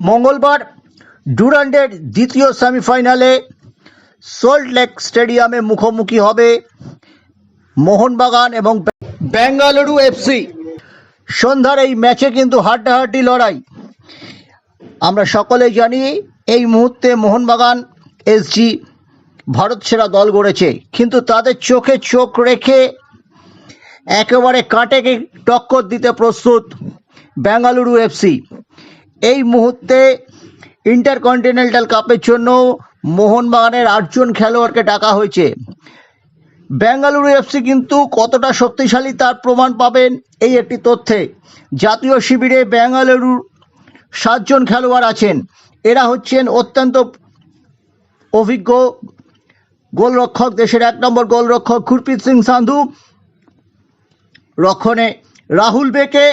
মঙ্গলবার ডুরান্ডের দ্বিতীয় সেমিফাইনালে সোল্ট লেক স্টেডিয়ামে মুখোমুখি হবে মোহনবাগান এবং বেঙ্গালুরু এফসি সন্ধ্যার এই ম্যাচে কিন্তু হাড্ডাহাড্ডি লড়াই। আমরা সকলেই জানি এই মুহূর্তে মোহনবাগান এসজি ভারত সেরা দল গড়েছে। কিন্তু তাদের চোখে চোখ রেখে একেবারে কাঁটেকে টক্কর দিতে প্রস্তুত বেঙ্গালুরু এফসি এই মুহূর্তে ইন্টারকন্টিনেন্টাল কাপের জন্য মোহনবাগানের আটজন খেলোয়াড়কে ডাকা হয়েছে। বেঙ্গালুরু এফসি কিন্তু কতটা শক্তিশালী তার প্রমাণ পাবেন এই একটি তথ্যে। জাতীয় শিবিরে বেঙ্গালুরুর সাতজন খেলোয়াড় আছেন। এরা হচ্ছেন অত্যন্ত অভিজ্ঞ গোলরক্ষক, দেশের এক নম্বর গোলরক্ষক গুরপ্রীত সিং সান্ধু। রক্ষণে রাহুল বেকে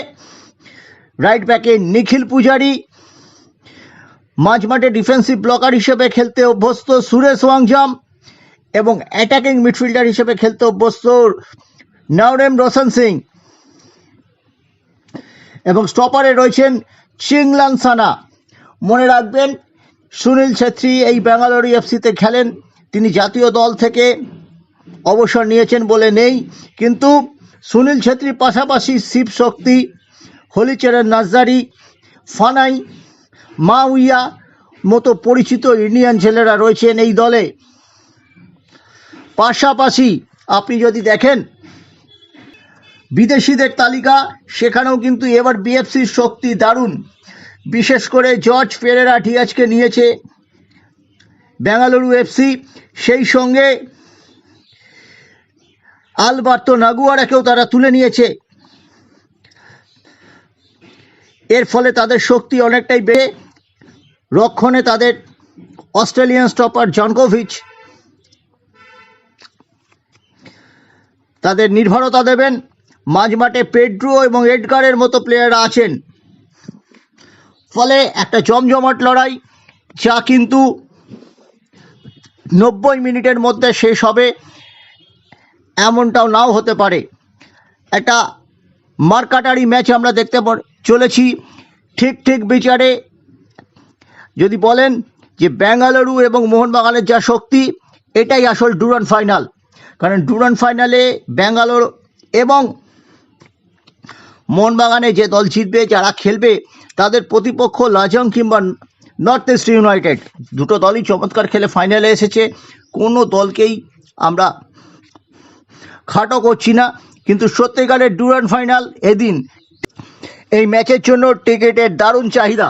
রাইট ব্যাকে নিখিল পূজারি, মাঝমাঠে ডিফেন্সিভ ব্লকার হিসেবে খেলতে অভ্যস্ত সুরেশ ওয়াংজাম এবং অ্যাটাকিং মিডফিল্ডার হিসেবে খেলতে অভ্যস্ত নাওরেম রোশন সিং। এবং স্টপারে রয়েছেন চিংলান সানা। মনে রাখবেন, সুনীল ছেত্রী এই বেঙ্গালুরু এফসিতে খেলেন। তিনি জাতীয় দল থেকে অবসর নিয়েছেন বলে নেই। কিন্তু সুনীল ছেত্রীর পাশাপাশি শিব শক্তি হলিচেরের নাজদারি ফানাই, মাউইয়া মতো পরিচিত ইন্ডিয়ান ছেলেরা রয়েছেন এই দলে। পাশাপাশি আপনি যদি দেখেন, বিদেশিদের তালিকা, সেখানেও কিন্তু এবার বিএফসির শক্তি দারুণ। বিশেষ করে জর্জ পেরেরা ডিয়াজকে নিয়েছে। বেঙ্গালুরু এফসি সেই সঙ্গে আলবার্তো নাগুয়ারাকেও তারা তুলে নিয়েছে। এর ফলে তাদের শক্তি অনেকটাই বেড়ে রক্ষণে তাদের অস্ট্রেলিয়ান স্টপার জনকোভিচ তাদের নির্ভরতা দেবেন। মাঝমাঠে পেড্রো এবং এডগারের মতো প্লেয়াররা আছেন। ফলে একটা জমজমাট লড়াই, যা কিন্তু নব্বই মিনিটের মধ্যে শেষ হবে, এমনটাও নাও হতে পারে। একটা মার্কাটারি ম্যাচ আমরা দেখতে চলেছি। ঠিক ঠিক বিচারে যদি বলেন যে বেঙ্গালুরু এবং মোহনবাগানের যা শক্তি, এটাই আসল ডুরান ফাইনাল। কারণ ডুরান ফাইনালে ব্যাঙ্গালোর এবং মোহনবাগানে যে দল জিতবে, যারা খেলবে, তাদের প্রতিপক্ষ লাজং কিংবা নর্থ ইস্ট ইউনাইটেড। দুটো দলই চমৎকার খেলে ফাইনালে এসেছে। কোনো দলকেই আমরা খাটো করছি না। কিন্তু সত্যিকারের ডুরান ফাইনাল এদিন এই ম্যাচের জন্য টিকিটের দারুণ চাহিদা।